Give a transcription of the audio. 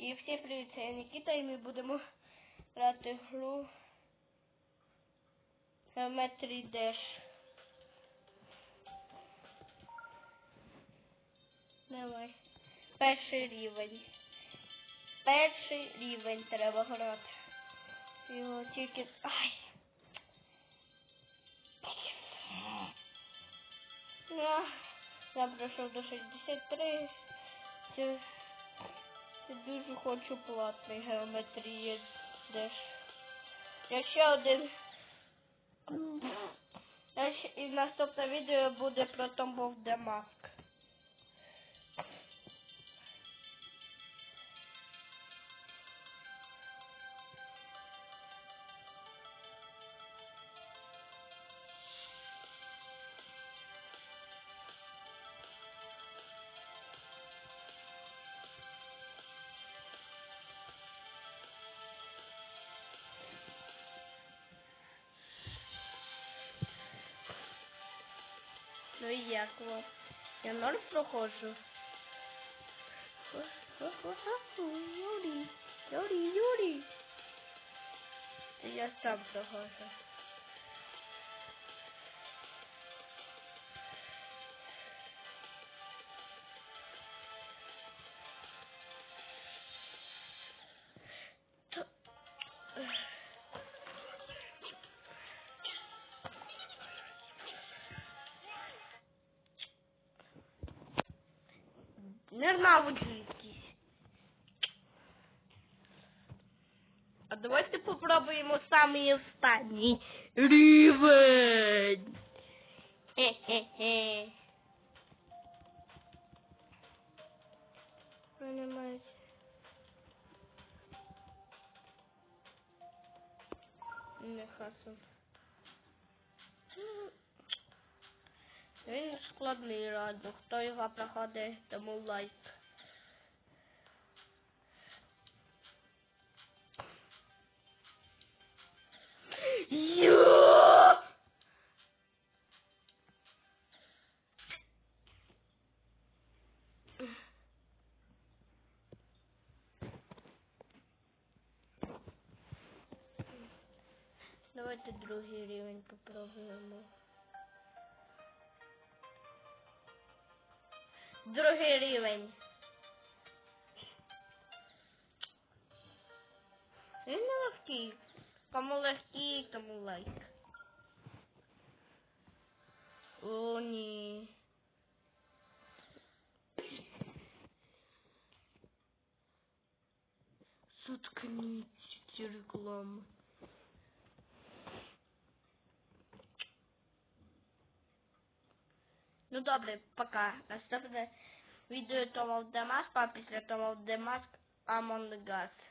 І всі привіт, це я Нікіта, і ми будемо грати гру Geometry Dash. Давай. Перший рівень. Перший рівень треба грати. Його тільки. Ай! Я, я пройшов до 63. Це, дуже хочу платний геометрії деш. Якщо один. Якщо- І наступне відео буде про Tomb of Ну і як вам? Я норм проходжу. Юрій, Юрій, Юрій. Я сам проходжу. Ненавиджу якісь. А давайте попробуємо самий останній рівень. Хе-хе-хе. Понимаете? Не хасом. Він складний реально. Хто його проходить, тому лайк. Йо! Давайте другий рівень попробуємо. Другий рівень. Він не легкий. Кому легкий, тому лайк. О, ні. Заткніть ці Ну добре, пока. Наступне відео Том Демаск, the Mask, а після Том of the Mask Among Us.